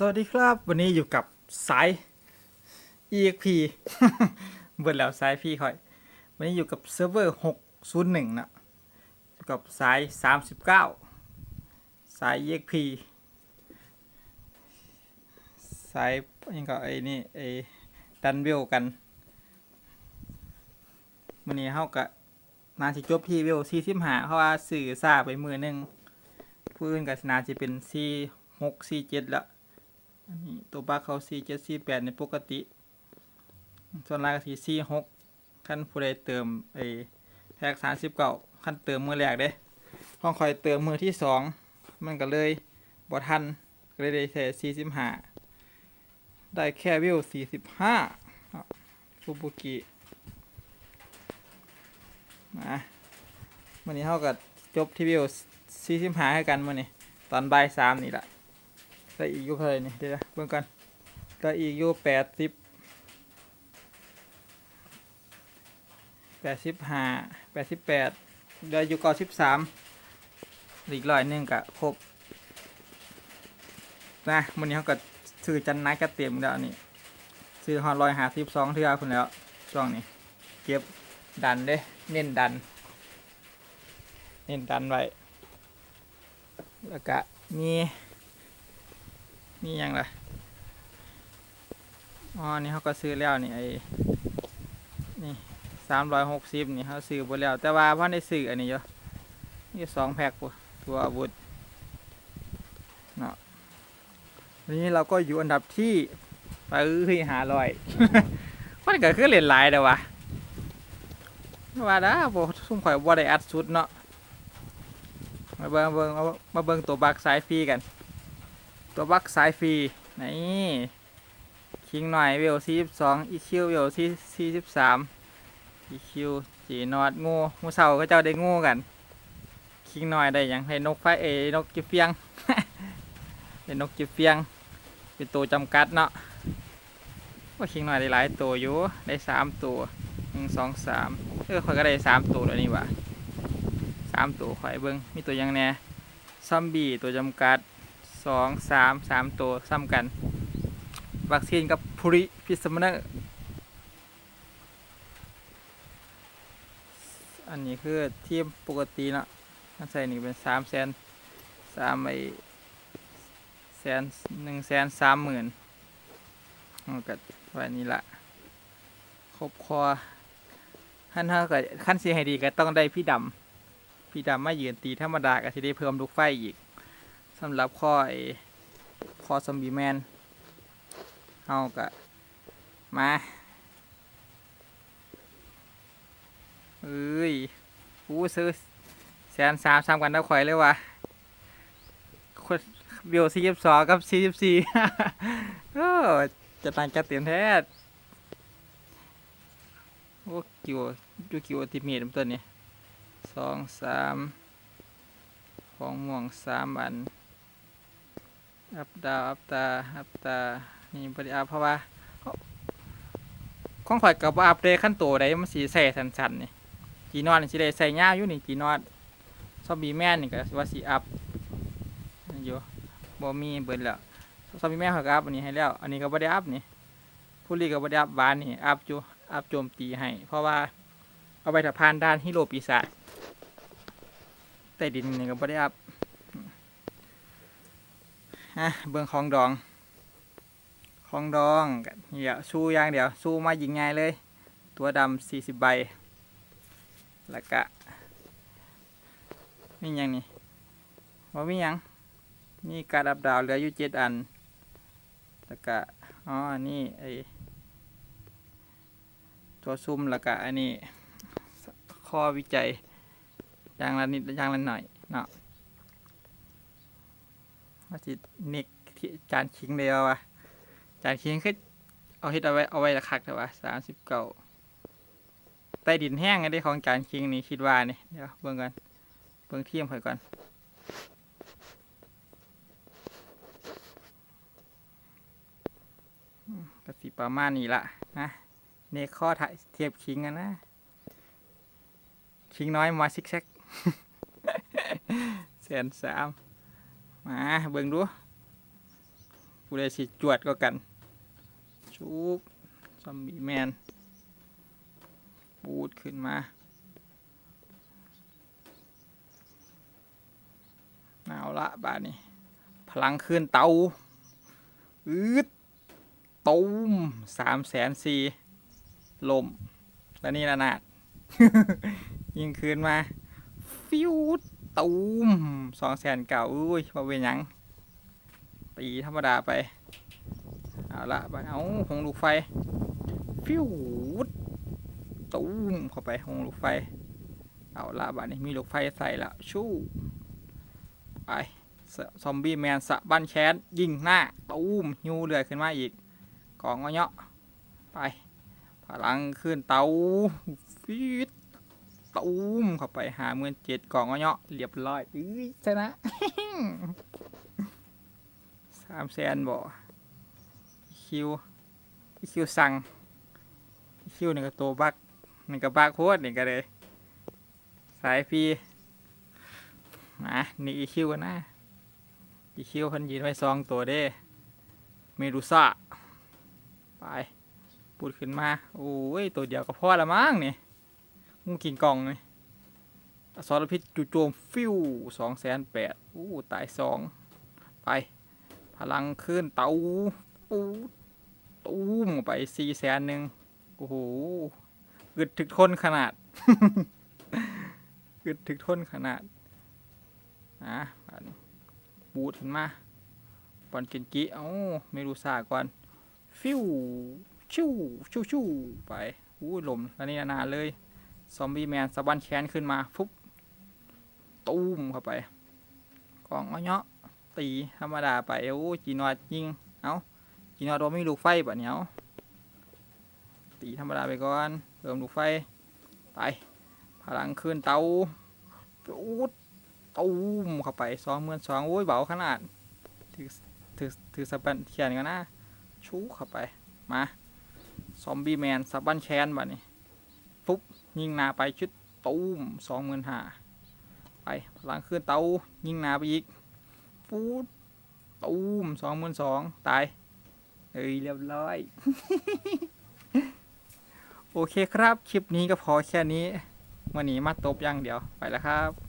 สวัสดีครับ วันนี้อยู่กับสาย EXP เบิดแล้วสายพี่ค่อย วันนี้อยู่กับเซิร์ฟเวอร์ 601 นะอยู่กับสาย 39 สาย EXP สายยังก็ไอ้นี่ไอ้ดันเวลกันวันนี้เฮาก็นาสิจบที่เวล45เพราะว่าสื่อซาไปมือหนึ่งผู้นก็นาจะเป็น46 47แล้ว อันนี้ตัวบักเขา4 7 4 8ในปกติ ส่วนลายก็สี4 6ขั้นผู้ใดเติมไอ้แพ็ก39ขั้นเติมมือแรกเด้ห้องคอยเติมมือที่2มันก็เลยบ่ทันก็เลยได้แค่45ได้แค่วิว45ฟูบุกิมาวันนี้เท่ากับจบที่วิว45ให้กันมื่อนี้ ตอนบ่ายสามนี่แหละ ได้อีกอยู่เท่าไหร่นี่เดี๋ยวเบิ่งกันได้อีกอยู่แปดสิบแปดสิบห้าแปดสิบแปดได้อยู่เก้าสิบสามอีกร้อยหนึ่งกะครบนะมันนี้เขาก็ซื้อจันนักก็เต็มแล้วนี่ซื้อฮอลอยหาสิบสองเทื่อคุณแล้วช่วงนี้ เก็บดันเด้เน้นดัน เน้นดันไว้แล้วก็มี นี่ยังล่ะอ๋อ นี่เขาก็ซื้อแล้วนี่ไอ้นี่สามร้อยหกสิบนี่เขาซื้อหมดแล้ว แต่ว่าพ่อได้ซื้ออันนี้เยอะนี่สองแพ็คปุ๊ตัวอาวุธเนาะวันนี้เราก็อยู่อันดับที่ไปเอ้ยหาลอยมันก็คือเหรียญหลายเด้อวะว่าด้าบ่ซุ่มข่อยบ่ได้อัดสุดเนาะมาเบิ่งเบิ่งเอามาเบิ่งตัวบักสายฟรีกัน ตัวบักสายฟรีนี่คิงหน่อยเวลสี่สิบสองอีคิวเวลสี่สี่สิบสามอีคิวจีนอดงูงูเสาก็เจ้าได้งูกัน คิงหน่อยได้ยังให้นกไฟเอนกจิเฟียงเป็นนกจิเฟียง เป็นตัวจำกัดเนาะว่าคิงหน่อยได้หลายตัวอยู่ได้สามตัวหนึ่งสองสามเออข่อยก็ได้สามตัวแล้วนี่หว่าสามตัวข่อยเบิ้งมีตัวยังแน่ซอมบี้ตัวจำกัด สองสามสามตัวซ้ำกัน วัคซีนกับพูริพิสมเนอร์อันนี้คือทีมปกตินะถ้าใส่นี่เป็นสามแสนสามไอแสนหนึ่งแสนสามหมื่นมันก็ไว้นี่ละครบคอขั้นถ้าเกิดขั้นเสียให้ดีก็ต้องได้พี่ดำพี่ดำมายืนตีธรรมดาก็จะได้เพิ่มลูกไฟอีก สำหรับข้อไอ้ข้อซอมบี้แมนเฮากะมาเอ้ยกูซื้อแสนสามสามกันได้ข่อยเลยวะคนเบียวสี่สิบสองกับสี่สิบสี่จะต่างกันเต็มแท้โอ้กิวดูกิวติเมตตัวนี้สองสามของม่วงสามอัน อัพดาวอัพตาอัพตานี่บริอัพเพราะว่าของข่อยกับว่าอัพเดตขั้นโตได้มันสีใส่สันๆนี่จีนอดนี่สิได้ใส่ยาวอยู่นี่จีนอดซอมบีแม่นนี่ก็ว่าสีอัพนี่อยู่บ่มีเบิดแล้วซอมบีแม่นเขาก็อัพอันนี้ให้แล้ว อันนี้ก็บ่ได้อัพนี่ผู้ลีก็บ่ได้อัพบานนี่อัพอยู่อัพโจมตีให้ เพราะว่าเอาไปถ้าผ่านด้านฮิโรปีศาจใต้ดินนี่ก็บ่ได้อัพ ฮะเบิ่งของดองของดองเดี๋ยวสู้ยางเดี๋ยวสู้มายิงง่ายเลย ตัวดำสี่สิบใบ แล้วก็นี่ยังนี่ว่ามีหยังมีการดับดาวเหลืออยู่เจ็ดอัน แล้วก็อ๋อนี่ไอตัวซุ่มแล้วก็อันนี้ข้อวิจัยอย่างละนิดอย่างละหน่อยเนาะ ว่าสินิกที่จานคิงเดียววะจานคิงคือเอาเฮ็ดเอาไว้เอาไว้ละคักแต่ว่าสามสิบเก้าใต้ดินแห้งไงได้ของจานคิงนี่คิดว่านี่เดี๋ยวเบิ่งกันเบิ่งเทียมข่อยก่อนมก็สิประมาณนี้ละนะเนข้อถ่ายเทียบคิงกันนะ คิงน้อยมาซิกแซกแสนสาม มาเบิ่งดูผู้ใดสิจวดก็กันชุบซอมบี้แมนปูดขึ้นมาเอาละบาดนี้ พลังขึ้นเตาอืดตูมสามแสนสี่ลม แล้วนี่ละนาด ยิงคืนมา ฟิว ตูมสองแสนเก่าอุ้ยมาเป็นยังตีธรรมดาไป เอาละไปเอาหงลูกไฟ ฟิวตูมเข้าไปหงลูกไฟ เอาละบัดนี้มีลูกไฟใส่ละชู่ไปซอมบี้แมนสะบ้านแค้นยิงหน้าตูมฮิวเดือขึ้นมาอีกกองเงาะไปพลังขึ้นเตาฟีด ตูมเข้าไปหาเมื่นเจ็ดกล่องเงาะเรียบร้อยอื้อชนะสามแสนบ่คิวคิวสั่งคิวหนี่งก็ตัวบักหนี่งก็บักโคตรนี่งก็เลย สายพีมานี่อีคิวกันนะอีคิวพันยืนไว้สองตัวเด้เมดูซ่าไป ปูดขึ้นมา โอ้ย ตัวเดียวก็พอละมั้งนี่ มึงกินกล่องนี่อสรพิษจู่โจมฟิวสองแสนแปดอู้ ตายสอง ไป พลังขึ้นเตาปูตูมไปสี่แสนหนึ่งโอ้โหอึดถึกทนขนาดอึดถึกทนขนาดอะอันปูดขึ้นมาปอนกินกิเอ้าไม่รู้ซาก่อน ฟิวชิวชิวชิวไปอู้ลมแล้วนี่นานเลย ซอมบี้แมนสะบันแขนขึ้นมาฟุบตูมเข้าไปกองเอาเนาะตีธรรมดาไปโอ้จีนอดยิงเอาจีนอดโดนไม่มีลูกไฟปะเนี้ยตีธรรมดาไปก่อนเติมลูกไฟไปพลังขึ้นเตาอู้ตูมเข้าไปสองหมื่นสองโอ้ยเบาขนาดถือถือถือสะบันแขนกันนะชูเข้าไปมาซอมบี้แมนซับบันแคนบัดนี้ ยิงนาไปชุดตูมสองหมื่นห้าไปพลังขึ้นเตายิงนาไปอีกฟูดตูมสองหมื่นสองตายเอ้ยเรียบร้อย โอเคครับ คลิปนี้ก็พอแค่นี้วันนี้มาตบย่างเดียวไปแล้วครับ